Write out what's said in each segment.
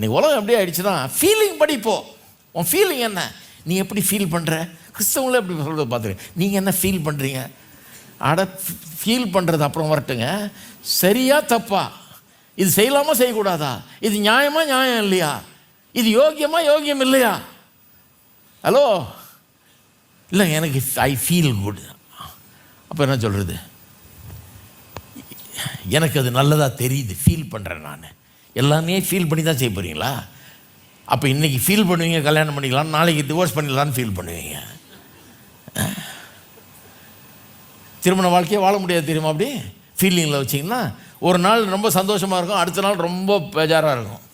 நீ உலகம் எப்படி ஆயிடுச்சுன்னா ஃபீலிங் படிப்போ உன் ஃபீலிங் என்ன? நீ எப்படி ஃபீல் பண்ணுற கிறிஸ்தவங்களே எப்படி சொல்கிறது பார்த்துருங்க நீங்கள் என்ன ஃபீல் பண்ணுறீங்க அட ஃபீல் பண்ணுறது அப்புறம் வரட்டுங்க. சரியா தப்பா? இது செய்யலாமா செய்யக்கூடாதா? இது நியாயமா நியாயம் இல்லையா? இது யோக்கியமா யோக்கியம் இல்லையா? ஹலோ இல்லை எனக்கு ஐ ஃபீல் குட் அப்போ என்ன சொல்கிறது எனக்கு அது நல்லதாக தெரியுது. ஃபீல் பண்ணுறேன் நான். எல்லாமே ஃபீல் பண்ணி தான் செய்ய போகிறீங்களா அப்போ இன்றைக்கி ஃபீல் பண்ணுவீங்க கல்யாணம் பண்ணிக்கலாம் நாளைக்கு டிவோர்ஸ் பண்ணிடலான்னு ஃபீல் பண்ணுவீங்க. திருமண வாழ்க்கையை வாழ முடியாது தெரியுமா அப்படி? ஃபீலிங்கில் வச்சிங்கன்னா ஒரு நாள் ரொம்ப சந்தோஷமாக இருக்கும் அடுத்த நாள் ரொம்ப பேஜாராக இருக்கும்.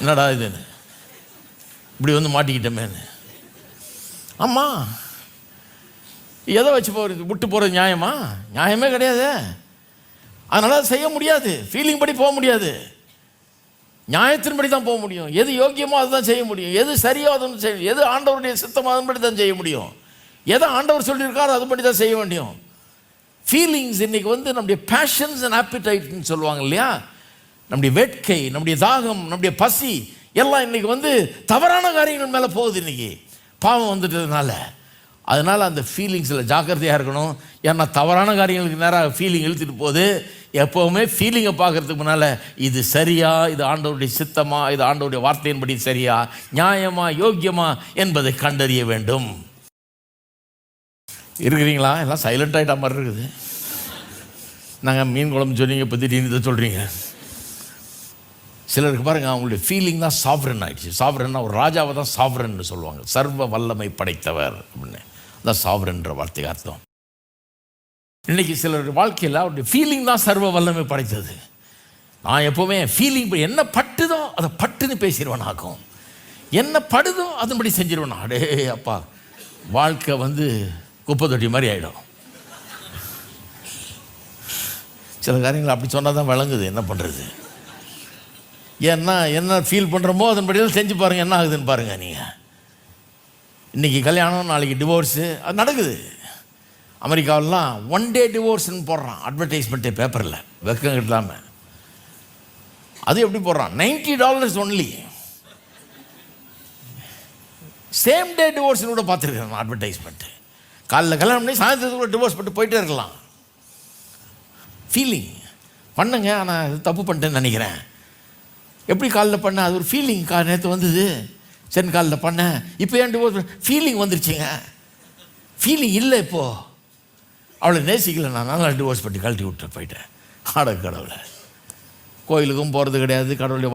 என்னடா இதுன்னு இப்படி வந்து மாட்டிக்கிட்டோமேன்னு ஆமாம் எதை வச்சு போகிறது விட்டு போகிறது நியாயமா? நியாயமே கிடையாது. அதனால் அதை செய்ய முடியாது. ஃபீலிங் படி போக முடியாது. நியாயத்தின்படி தான் போக முடியும். எது யோக்கியமோ அதுதான் செய்ய முடியும். எது சரியோ அதுன்னு செய்ய எது ஆண்டவருடைய சித்தமோ அதன்படி தான் செய்ய முடியும். எதை ஆண்டவர் சொல்லியிருக்காரோ அதுபடி தான் செய்ய முடியும். ஃபீலிங்ஸ் இன்னைக்கு வந்து நம்முடைய பேஷன்ஸ் அண்ட் ஆப்பிடைட்னு சொல்லுவாங்க இல்லையா? நம்முடைய வேட்கை நம்முடைய தாகம் நம்முடைய பசி எல்லாம் இன்னைக்கு வந்து தவறான காரியங்கள் மேலே போகுது இன்னைக்கு. பாவம் வந்துட்டதுனால. அதனால் அந்த ஃபீலிங்ஸில் ஜாக்கிரதையாக இருக்கணும். ஏன்னா தவறான காரியங்களுக்கு நேராக ஃபீலிங் இழுத்துட்டு போகுது. எப்போவுமே ஃபீலிங்கை பார்க்கறதுக்கு முன்னால் இது சரியா? இது ஆண்டவருடைய சித்தமா? இது ஆண்டவருடைய வார்த்தையின்படி சரியா? நியாயமா? யோக்கியமா? என்பதை கண்டறிய வேண்டும். இருக்கிறீங்களா? எல்லாம் சைலண்ட் ஆகிட்ட மாதிரி இருக்குது. நாங்கள் மீன் குழம்பு சொன்னீங்க பற்றி நீ இதை சொல்கிறீங்க சிலருக்கு பாருங்க அவங்களுடைய ஃபீலிங் தான் சாஃப்ரன் ஆயிடுச்சு. சாஃப்ரன்னா ஒரு ராஜாவை தான் சாஃப்ரன்னு சொல்லுவாங்க. சர்வ வல்லமை படைத்தவர் அப்படின்னு. தான் சாஃப்ரன்ற வார்த்தைக்கு அர்த்தம். இன்னைக்கு சிலர் வாழ்க்கையில் அவருடைய ஃபீலிங் தான் சர்வ வல்லமை படைத்தது. நான் எப்போவுமே ஃபீலிங் என்ன பட்டுதோ அதை பட்டுன்னு பேசிடுவேன் ஆக்கும் என்ன படுதோ அதன்படி செஞ்சிருவேன். அடே அப்பா வாழ்க்கை வந்து குப்பை தொட்டி மாதிரி ஆகிடும் சில காரியங்கள் அப்படி சொன்னால் தான் விளங்குது. என்ன பண்ணுறது ஏன்னா என்ன ஃபீல் பண்ணுறோமோ அதன்படியெல்லாம் செஞ்சு பாருங்கள் என்ன ஆகுதுன்னு பாருங்கள் நீங்கள் இன்றைக்கி கல்யாணம் நாளைக்கு டிவோர்ஸு அது நடக்குது. அமெரிக்காவிலாம் ஒன் டே டிவோர்ஸ்னு போடுறான். அட்வர்டைஸ்மெண்ட்டே பேப்பரில் வெக்கம் இல்லாமல் அது எப்படி போடுறான்? Ninety dollars only same day டிவோர்ஸ்னு கூட பார்த்துருக்கேன் அட்வர்டைஸ்மெண்ட்டு காலைல கல்யாணம் பண்ணி சாயந்தரத்துக்குள்ள டிவோர்ஸ் பண்ணிட்டு போயிட்டே இருக்கலாம். ஃபீலிங் பண்ணுங்க ஆனால் இது தப்பு பண்ணிட்டேன்னு நினைக்கிறேன். எப்படி காலில் பண்ண? அது ஒரு ஃபீலிங் கா நேற்று வந்தது. சரி காலில் பண்ணேன் இப்போ ஏன் டிவோர்ஸ் ஃபீலிங் வந்துருச்சுங்க. ஃபீலிங் இல்லை இப்போது அவளை நேசிக்கல நான். நல்லா டிவோர்ஸ் பண்ணி கழட்டி விட்டு போயிட்டேன். ஆட கடவுளை. கோயிலுக்கும் போகிறது கிடையாது கடவுளுடைய